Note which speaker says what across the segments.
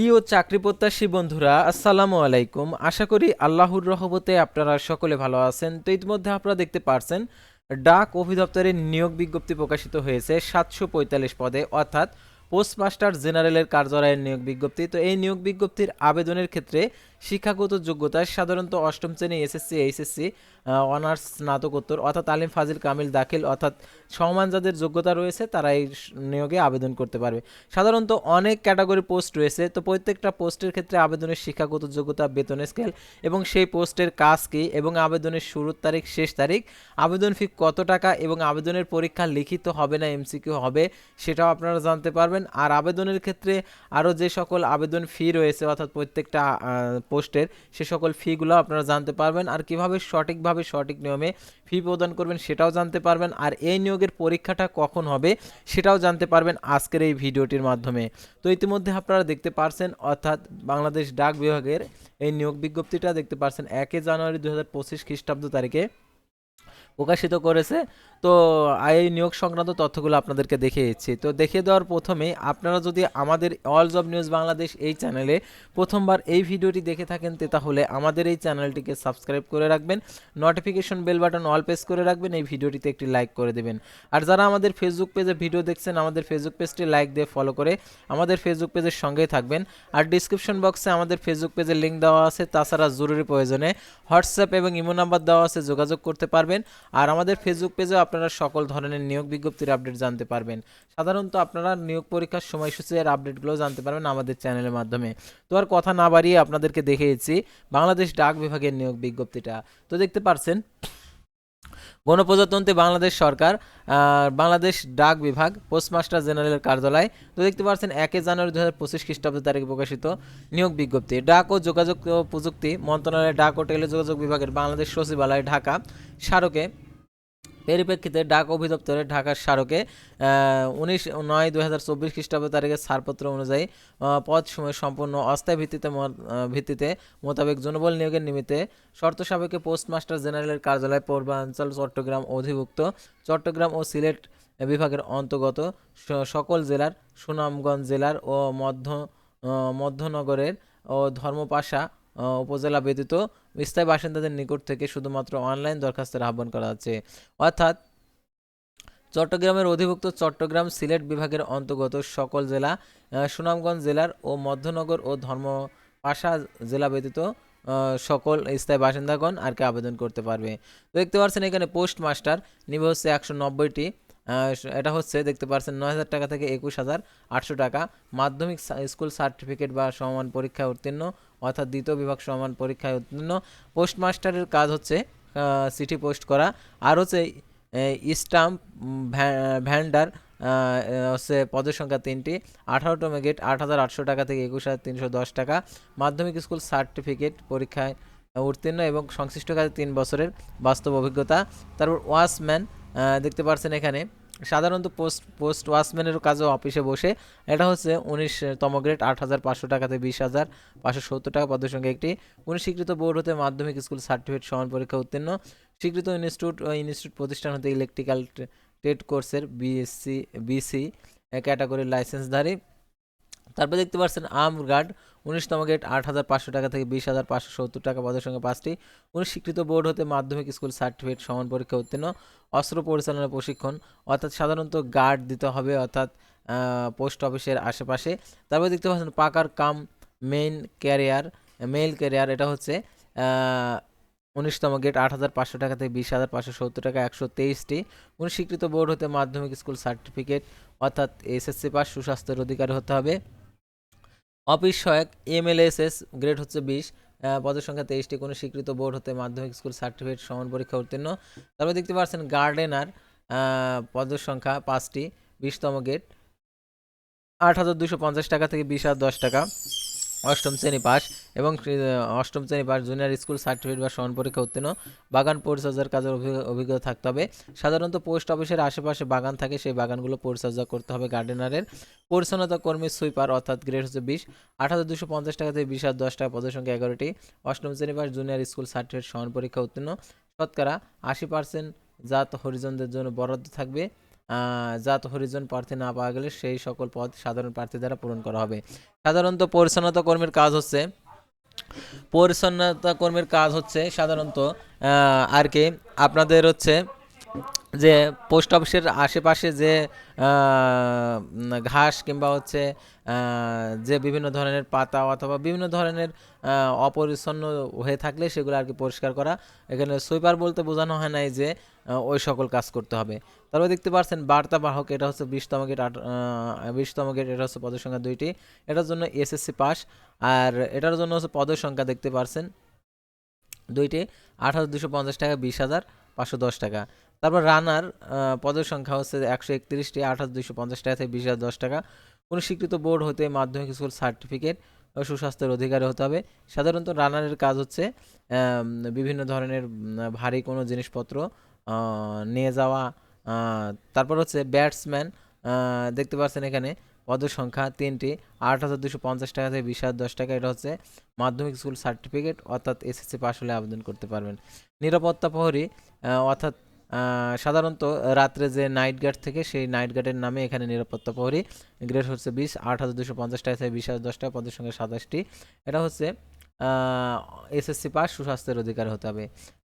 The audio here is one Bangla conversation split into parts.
Speaker 1: প্রিয় চাকরি প্রত্যাশী বন্ধুরা, আসসালামু আলাইকুম। আশা করি আল্লাহর রহমতে আপনারা সকলে ভালো আছেন। তো ইতিমধ্যে আপনারা দেখতে পারছেন, ডাক অভিদপ্তরের নিয়োগ বিজ্ঞপ্তি প্রকাশিত হয়েছে সাতশো পঁয়তাল্লিশ পদে, অর্থাৎ পোস্টমাস্টার জেনারেলের কার্যালয়ের নিয়োগ বিজ্ঞপ্তি। তো এই নিয়োগ বিজ্ঞপ্তির আবেদনের ক্ষেত্রে শিক্ষাগত যোগ্যতা সাধারণত অষ্টম শ্রেণি এসএসসি, এইচএসসি অনার্স স্নাতকোত্তর অর্থাৎ আলিম ফাজিল কামিল দাখিল অর্থাৎ সমান যাদের যোগ্যতা রয়েছে তারা এই নিয়োগে আবেদন করতে পারবে। সাধারণত অনেক ক্যাটাগরি পোস্ট রয়েছে, তো প্রত্যেকটা পোস্টের ক্ষেত্রে আবেদনের শিক্ষাগত যোগ্যতা বেতন স্কেল এবং সেই পোস্টের কাজ কী এবং আবেদনের শুরুর তারিখ, শেষ তারিখ, আবেদন ফি কত টাকা এবং আবেদনের পরীক্ষা লিখিত হবে না এমসিকিউ হবে সেটাও আপনারা জানতে পারবেন। আর আবেদনের ক্ষেত্রে আরও যে সকল আবেদন ফি রয়েছে অর্থাৎ প্রত্যেকটা পোস্টের সে সকল ফিগুলো আপনারা জানতে পারবেন আর কীভাবে সঠিকভাবে সঠিক নিয়মে ফি প্রদান করবেন সেটাও জানতে পারবেন আর এই নিয়োগের পরীক্ষাটা কখন হবে সেটাও জানতে পারবেন আজকের এই ভিডিওটির মাধ্যমে। তো ইতিমধ্যে আপনারা দেখতে পারছেন, অর্থাৎ বাংলাদেশ ডাক বিভাগের এই নিয়োগ বিজ্ঞপ্তিটা দেখতে পারছেন একে জানুয়ারি দু হাজার পঁচিশ খ্রিস্টাব্দ তারিখে। প্রকাশিত করেছে। তো এই নিয়োগ সংক্রান্ত তথ্যগুলো আপনাদেরকে দেখিয়ে দিচ্ছি। তো দেখিয়ে দেওয়ার প্রথমে আপনারা যদি আমাদের অল জব নিউজ বাংলাদেশ এই চ্যানেলে প্রথমবার এই ভিডিওটি দেখে থাকেন তাহলে আমাদের এই চ্যানেলটিকে সাবস্ক্রাইব করে রাখবেন notification bell button all press করে রাখবেন, এই ভিডিওটিতে একটি লাইক করে দেবেন। আর যারা আমাদের ফেসবুক পেজে ভিডিও দেখছেন, আমাদের ফেসবুক পেজটি লাইক দিয়ে ফলো করে আমাদের ফেসবুক পেজের সঙ্গেই থাকবেন। আর ডিসক্রিপশন বক্সে আমাদের ফেসবুক পেজের লিঙ্ক দেওয়া আছে, তাছাড়া জরুরি প্রয়োজনে হোয়াটসঅ্যাপ এবং ইমো নাম্বার দেওয়া আছে, যোগাযোগ করতে পারবেন। আর আমাদের ফেসবুক পেজেও আপনারা সকল ধরনের নিয়োগ বিজ্ঞপ্তির আপডেট জানতে পারবেন। সাধারণত আপনারা নিয়োগ পরীক্ষার সময়সূচি এর আপডেটগুলো জানতে পারবেন আমাদের চ্যানেলের মাধ্যমে। তো আর কথা না বাড়িয়ে আপনাদেরকে দেখিয়েছি বাংলাদেশ ডাক বিভাগের নিয়োগ বিজ্ঞপ্তিটা। তো দেখতে পারছেন গণপ্রজাতন্ত্রী বাংলাদেশ সরকার বাংলাদেশ ডাক বিভাগ, পোস্টমাস্টার জেনারেলের কার্যালয়। তো দেখতে পাচ্ছেন, একে জানুয়ারি দু হাজার পঁচিশ খ্রিস্টাব্দ তারিখে প্রকাশিত নিয়োগ বিজ্ঞপ্তি। ডাক ও যোগাযোগ প্রযুক্তি মন্ত্রণালয়ের ডাক ও টেলিযোগাযোগ বিভাগের বাংলাদেশ সচিবালয়, ঢাকা, স্মারকে পরিপ্রেক্ষিতে ডাক অধিদপ্তরের ঢাকার স্মারকে উনিশ নয় দুই হাজার চব্বিশ খ্রিস্টাব্দ তারিখের ছাড়পত্র অনুযায়ী পদ সময় সম্পূর্ণ অস্থায়ী ভিত্তিতে ভিত্তিতে মোতাবেক জনবল নিয়োগের নিমিত্তে শর্ত সাপেক্ষে পোস্টমাস্টার জেনারেলের কার্যালয়, পূর্বাঞ্চল চট্টগ্রাম অধিভুক্ত। চট্টগ্রাম ও সিলেট বিভাগের অন্তর্গত সকল জেলার সুনামগঞ্জ জেলার ও মধ্য মধ্যনগরের ও ধর্মপাশা উপজেলা ব্যতীত স্থায়ী বাসিন্দাদের নিকট থেকে শুধুমাত্র অনলাইন দরখাস্তের আহ্বান করা হচ্ছে। অর্থাৎ চট্টগ্রামের অধিভুক্ত চট্টগ্রাম সিলেট বিভাগের অন্তর্গত সকল জেলা সুনামগঞ্জ জেলার ও মধ্যনগর ও ধর্মপাশা জেলা ব্যতীত সকল স্থায়ী বাসিন্দাগণ আর কি আবেদন করতে পারবে। দেখতে পাচ্ছেন এখানে পোস্ট মাস্টার নিবে হচ্ছে একশো নব্বইটি এটা হচ্ছে দেখতে পাচ্ছেন নয় হাজার টাকা থেকে একুশ হাজার আটশো টাকা। মাধ্যমিক স্কুল সার্টিফিকেট বা সমান পরীক্ষা উত্তীর্ণ অর্থাৎ দ্বিতীয় বিভাগ সমান পরীক্ষায় উত্তীর্ণ। পোস্টমাস্টারের কাজ হচ্ছে চিঠি পোস্ট করা। আর হচ্ছে স্টাম্প ভ্যান্ডার হচ্ছে পদের সংখ্যা তিনটি। আঠারোটা মেগেট, আট হাজার আটশো টাকা থেকে একুশ হাজার তিনশো দশ টাকা। মাধ্যমিক স্কুল সার্টিফিকেট পরীক্ষায় উত্তীর্ণ এবং সংশ্লিষ্ট কাজে তিন বছরের বাস্তব অভিজ্ঞতা। তারপর ওয়াচম্যান দেখতে পাচ্ছেন এখানে। সাধারণত পোস্ট পোস্ট ওয়াচম্যানের কাজও অফিসে বসে। এটা হচ্ছে উনিশতম গ্রেড আট হাজার পাঁচশো টাকাতে বিশ হাজার, পাঁচশো সত্তর টাকা পদের সঙ্গে একটি। কোনো স্বীকৃত বোর্ড হতে মাধ্যমিক স্কুল সার্টিফিকেট সমান পরীক্ষা উত্তীর্ণ। স্বীকৃত ইনস্টিটিউট ইনস্টিটিউট প্রতিষ্ঠান হতে ইলেকট্রিক্যাল টেট কোর্সের বিএসসি বিসি ক্যাটাগরির লাইসেন্সধারী তারপর দেখতে পাচ্ছেন আম গার্ড উনিশতম গেট, আট হাজার পাঁচশো টাকা থেকে বিশ হাজার পাঁচশো সত্তর টাকা পদের সঙ্গে পাঁচটি। উনিশ স্বীকৃত বোর্ড হতে মাধ্যমিক স্কুল সার্টিফিকেট সমান পরীক্ষা উত্তীর্ণ। অস্ত্র পরিচালনা প্রশিক্ষণ, অর্থাৎ সাধারণত গার্ড দিতে হবে, অর্থাৎ পোস্ট অফিসের আশেপাশে। তারপর দেখতে পাচ্ছেন packer cum, main carrier, mail carrier, এটা হচ্ছে উনিশতম গেট, আট হাজার পাঁচশো টাকা থেকে বিশ হাজার পাঁচশো সত্তর টাকা, একশো তেইশটি। উনিশ স্বীকৃত বোর্ড হতে মাধ্যমিক স্কুল সার্টিফিকেট, অর্থাৎ এসএসসি পাস, সুস্বাস্থ্যের অধিকারী হতে হবে। অফিস সহায়ক এমএলএসএস গ্রেড হচ্ছে বিশ পদের সংখ্যা তেইশটি, কোনো স্বীকৃত বোর্ড হতে মাধ্যমিক স্কুল সার্টিফিকেট সমান পরীক্ষা উত্তীর্ণ। তারপর দেখতে পাচ্ছেন গার্ডেনার পদের সংখ্যা পাঁচটি, বিশতম গেট আট হাজার দুশো পঞ্চাশ টাকা থেকে বিশ হাজার দশ টাকা। অষ্টম শ্রেণি পাস এবং অষ্টম শ্রেণি পাস জুনিয়র স্কুল সার্টিফিকেট বা সমান পরীক্ষা উত্তীর্ণ। বাগান পরিচর্যার কাজের অভি- অভিজ্ঞতা থাকতে হবে। সাধারণত পোস্ট অফিসের আশেপাশে বাগান থাকে, সেই বাগানগুলো পরিচর্যা করতে হবে গার্ডেনারের পরিচ্ছন্নতা কর্মী সুইপার অর্থাৎ গ্রেড হচ্ছে বিশ। আট হাজার দুশো পঞ্চাশ টাকা থেকে বিশ হাজার দশ টাকা পদের সংখ্যা এগারোটি। অষ্টম শ্রেণি পাস জুনিয়র স্কুল সার্টিফিকেট সমান পরীক্ষা উত্তীর্ণ। শতকরা আশি পার্সেন্ট জাত হরিজনদের জন্য বরাদ্দ থাকবে। জাত হরিজন প্রার্থী না পাওয়া গেলে সেই সকল পদ সাধারণ প্রার্থী দ্বারা পূরণ করা হবে। সাধারণত পরিচ্ছন্নতা কর্মীর কাজ হচ্ছে, পরিচ্ছন্নতা কর্মীর কাজ হচ্ছে সাধারণত আর কি আপনাদের হচ্ছে যে পোস্ট অফিসের আশেপাশে যে ঘাস কিংবা হচ্ছে যে বিভিন্ন ধরনের পাতা অথবা বিভিন্ন ধরনের অপরিচ্ছন্ন হয়ে থাকলে সেগুলো আর কি পরিষ্কার করা। এখানে সুইপার বলতে বোঝানো হয় নাই যে ওই সকল কাজ করতে হবে। তারপর দেখতে পাচ্ছেন বার্তা বাহক, এটা হচ্ছে বিশতম গেট আট বিশতম গেট, এটা হচ্ছে পদের সংখ্যা দুইটি। এটার জন্য এসএসসি পাস। আর এটার জন্য হচ্ছে পদের সংখ্যা দেখতে পাচ্ছেন দুইটি। আট হাজার দুশো পঞ্চাশ টাকা, বিশ হাজার পাঁচশো দশ টাকা। তারপর রানার পদের সংখ্যা হচ্ছে একশো একত্রিশটি হাজার দুশো পঞ্চাশ টাকা থেকে বিশ হাজার দশ টাকা। কোনো স্বীকৃত বোর্ড হতে মাধ্যমিক স্কুল সার্টিফিকেট সুস্বাস্থ্যের অধিকারী হতে হবে। সাধারণত রানারের কাজ হচ্ছে বিভিন্ন ধরনের ভারী কোনো জিনিসপত্র নিয়ে যাওয়া তারপর হচ্ছে ব্যাটসম্যান দেখতে পাচ্ছেন এখানে পদের সংখ্যা তিনটি আট হাজার দুশো পঞ্চাশ টাকা থেকে বিশ হাজার দশ টাকা। এটা হচ্ছে মাধ্যমিক স্কুল সার্টিফিকেট, অর্থাৎ এসএসসি পাস হলে আবেদন করতে পারবেন। নিরাপত্তা প্রহরী অর্থাৎ সাধারণত রাত্রে যে নাইট গার্ড থেকে সেই নাইট গার্ডের নামে এখানে নিরাপত্তা প্রহরী গ্রেড হচ্ছে বিশ, আট হাজার দুশো পঞ্চাশ টাকা বিশ হাজার দশ টাকা, পদের সঙ্গে সাতাশটি। এটা হচ্ছে এসএসসি পাস, সুস্বাস্থ্যের অধিকার হতে হবে।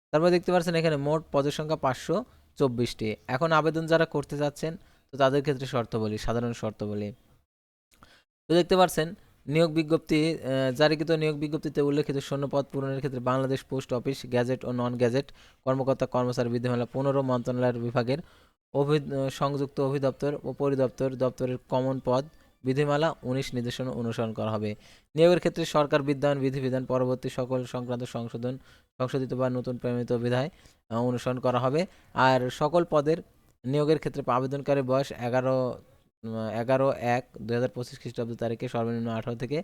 Speaker 1: তারপর দেখতে পাচ্ছেন এখানে মোট পদের সংখ্যা পাঁচশো চব্বিশটি। এখন আবেদন যারা করতে যাচ্ছেন, তো তাদের ক্ষেত্রে শর্ত বলি, সাধারণ শর্ত বলি। তো দেখতে পাচ্ছেন নিয়োগ বিজ্ঞপ্তি জারিকৃত নিয়োগ বিজ্ঞপ্তিতে উল্লেখিত শূন্যপদ পূরণের ক্ষেত্রে বাংলাদেশ পোস্ট অফিস, গ্যাজেট ও নন গ্যাজেট কর্মকর্তা কর্মচারী বিধিমালা পনেরো মন্ত্রণালয়ের বিভাগের অভি, সংযুক্ত অভিদপ্তর ও পরিদপ্তর দপ্তরের কমন পদ বিধিমালা উনিশ নির্দেশনা অনুসরণ করা হবে। নিয়োগের ক্ষেত্রে সরকার বিদ্যমান বিধিবিধান, পরবর্তী সকল সংক্রান্ত সংশোধন, সংশোধিত বা নতুন প্রেমিত বিধায় অনুসরণ করা হবে। আর সকল পদের নিয়োগের ক্ষেত্রে আবেদনকারী বয়স এগারো এগারো এক দুই হাজার পঁচিশ খ্রিস্টাব্দ তারিখে সর্বনিম্ন আঠারো থেকে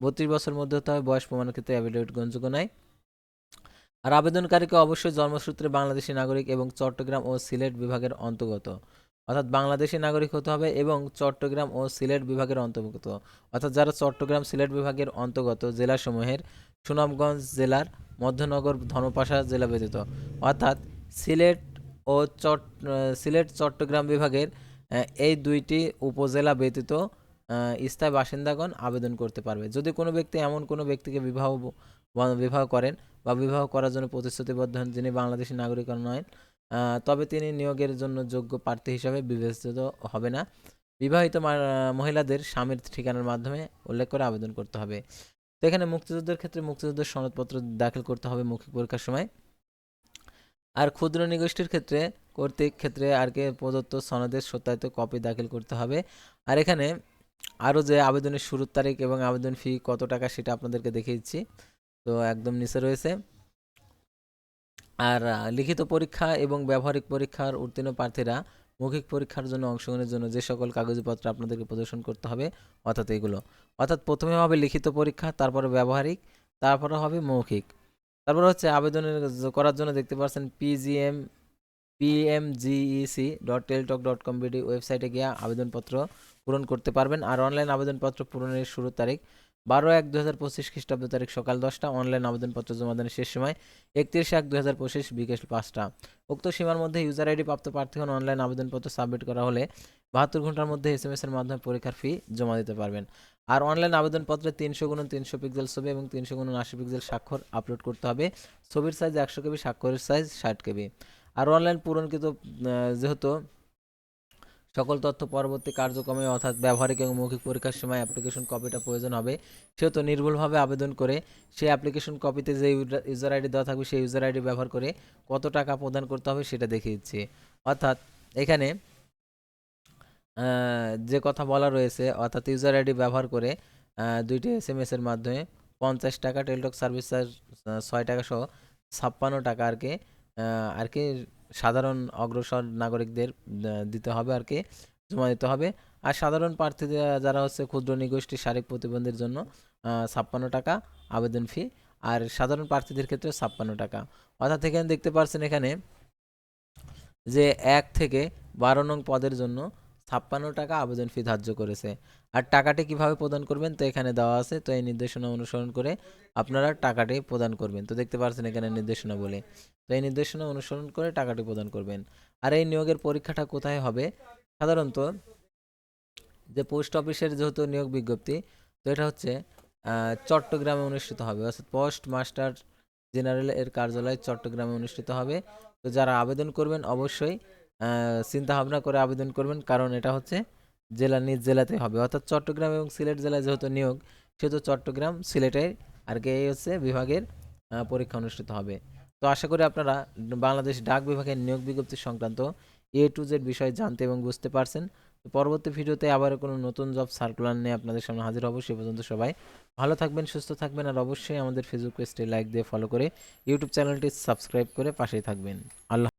Speaker 1: বত্রিশ বছর মধ্যে হতে হবে বয়স প্রমাণের ক্ষেত্রে অ্যাফিডেভিট গ্রহণযোগ্য নয় আর আবেদনকারীকে অবশ্যই জন্মসূত্রে বাংলাদেশি নাগরিক এবং চট্টগ্রাম ও সিলেট বিভাগের অন্তর্গত। অর্থাৎ বাংলাদেশি নাগরিক হতে হবে এবং চট্টগ্রাম ও সিলেট বিভাগের অন্তর্ভুক্ত অর্থাৎ যারা চট্টগ্রাম, সিলেট বিভাগের অন্তর্গত জেলাসমূহের সুনামগঞ্জ জেলার মধ্যনগর, ধর্মপাশা জেলা ব্যতীত। অর্থাৎ সিলেট ও চট সিলেট, চট্টগ্রাম বিভাগের এই দুইটি উপজেলা ব্যতীত স্থায়ী বাসিন্দাগণ আবেদন করতে পারবে। যদি কোনো ব্যক্তি এমন কোনো ব্যক্তিকে বিবাহ বিবাহ করেন বা বিবাহ করার জন্য প্রতিশ্রুতিবদ্ধ হন যিনি বাংলাদেশি নাগরিক নয় তবে তিনি নিয়োগের জন্য যোগ্য প্রার্থী হিসাবে বিবেচিত হবে না। বিবাহিত মহিলাদের স্বামীর ঠিকানার মাধ্যমে উল্লেখ করে আবেদন করতে হবে। তো এখানে মুক্তিযুদ্ধের ক্ষেত্রে মুক্তিযুদ্ধের সনদপত্র দাখিল করতে হবে মৌখিক পরীক্ষার সময়। আর ক্ষুদ্র নিগোষ্ঠীর ক্ষেত্রে কর্তৃক ক্ষেত্রে আর কি প্রদত্ত সনদের সত্যায়িত কপি দাখিল করতে হবে। আর এখানে আরও যে আবেদনের শুরুর তারিখ এবং আবেদন ফি কত টাকা সেটা আপনাদেরকে দেখিয়ে দিচ্ছি। তো একদম নিচে রয়েছে। আর লিখিত পরীক্ষা এবং ব্যবহারিক পরীক্ষার উত্তীর্ণ প্রার্থীরা মৌখিক পরীক্ষার জন্য অংশগ্রহণের জন্য যে সকল কাগজপত্র আপনাদেরকে প্রদর্শন করতে হবে, অর্থাৎ এগুলো। অর্থাৎ প্রথমে হবে লিখিত পরীক্ষা, তারপরে ব্যবহারিক, তারপরে হবে মৌখিক। তারপর হচ্ছে আবেদনের করার জন্য দেখতে পাচ্ছেন PGM PMGEC dot Teletalk dot com BD ওয়েবসাইটে গিয়ে আবেদনপত্র পূরণ করতে পারবেন আর অনলাইন আবেদনপত্র পূরণের শুরুর তারিখ বারো এক দু হাজার পঁচিশ খ্রিস্টাব্দ তারিখ সকাল দশটা। অনলাইন আবেদনপত্র জমা দানের শেষ সময় একত্রিশ এক দু হাজার পঁচিশ বিকেল পাঁচটা। উক্ত সীমার মধ্যে ইউজার আইডি প্রাপ্ত প্রার্থীগণ অনলাইন আবেদনপত্র সাবমিট করা হলে বাহাত্তর ঘণ্টার মধ্যে এস এম এর মাধ্যমে পরীক্ষার ফি জমা দিতে পারবেন। আর অনলাইন আবেদনপত্রে তিনশো গুণ তিনশো পিক্সেল ছবি এবং তিনশো গুণ আশি পিক্সেল স্বাক্ষর আপলোড করতে হবে। ছবির সাইজ একশো কেবি, স্বাক্ষরের সাইজ ষাট কেবি। আর অনলাইন পূরণকৃত যেহেতু সকল তথ্য পরবর্তী কার্যক্রমে অর্থাৎ ব্যবহারিক এবং মৌখিক পরীক্ষার সময় অ্যাপ্লিকেশন কপিটা প্রয়োজন হবে, সেহেতু নির্ভুলভাবে আবেদন করে সেই অ্যাপ্লিকেশন কপিতে যে ইউজার আইডি দেওয়া থাকবে, সেই ইউজার আইডি ব্যবহার করে কত টাকা প্রদান করতে হবে সেটা দেখিয়ে দিচ্ছি। অর্থাৎ এখানে যে কথা বলা রয়েছে, অর্থাৎ ইউজার আইডি ব্যবহার করে দুইটি এস এম এর মাধ্যমে পঞ্চাশ টাকা টেলটক সার্ভিস চার্জ ছয় টাকা সহ ছাপ্পান্ন টাকা আর কি আর কি সাধারণ অগ্রসর নাগরিকদের দিতে হবে আর কি, জমা দিতে হবে। আর সাধারণ প্রার্থী যারা হচ্ছে ক্ষুদ্র নিগোষ্ঠী শারীরিক প্রতিবন্ধীর জন্য ছাপ্পান্ন টাকা আবেদন ফি আর সাধারণ প্রার্থীদের ক্ষেত্রে ছাপ্পান্ন টাকা। অর্থাৎ এখানে দেখতে পাচ্ছেন এখানে যে এক থেকে বারো নং পদের জন্য ছাপ্পান্ন টাকা আবেদন ফি ধার্য করেছে। আর টাকাটি কীভাবে প্রদান করবেন তো এখানে দেওয়া আছে, তো এই নির্দেশনা অনুসরণ করে আপনারা টাকাটি প্রদান করবেন। তো দেখতে পাচ্ছেন এখানে নির্দেশনা বলে। তো এই নির্দেশনা অনুসরণ করে টাকাটি প্রদান করবেন। আর এই নিয়োগের পরীক্ষাটা কোথায় হবে? সাধারণত যে পোস্ট অফিসের যেহেতু নিয়োগ বিজ্ঞপ্তি, তো এটা হচ্ছে চট্টগ্রামে অনুষ্ঠিত হবে। অর্থাৎ পোস্ট মাস্টার জেনারেল এর কার্যালয় চট্টগ্রামে অনুষ্ঠিত হবে। তো যারা আবেদন করবেন অবশ্যই চিন্তা ভাবনা করে আবেদন করবেন, কারণ এটা হচ্ছে জেলা, নিজ জেলাতে হবে। অর্থাৎ চট্টগ্রাম এবং সিলেট জেলায় যেহেতু নিয়োগ, সেহেতু চট্টগ্রাম সিলেটের আর কি এই হচ্ছে বিভাগের পরীক্ষা অনুষ্ঠিত হবে। তো আশা করি আপনারা বাংলাদেশ ডাক বিভাগের নিয়োগ বিজ্ঞপ্তি সংক্রান্ত এ টু জেড বিষয়ে জানতে এবং বুঝতে পারছেন। পরবর্তী ভিডিওতে আবার কোনো নতুন জব সার্কুলার নিয়ে আপনাদের সামনে হাজির হব, সে পর্যন্ত সবাই ভালো থাকবেন, সুস্থ থাকবেন, আর অবশ্যই আমাদের ফেসবুক পেজটি লাইক দিয়ে ফলো করে ইউটিউব চ্যানেলটি সাবস্ক্রাইব করে পাশেই থাকবেন। আল্লাহ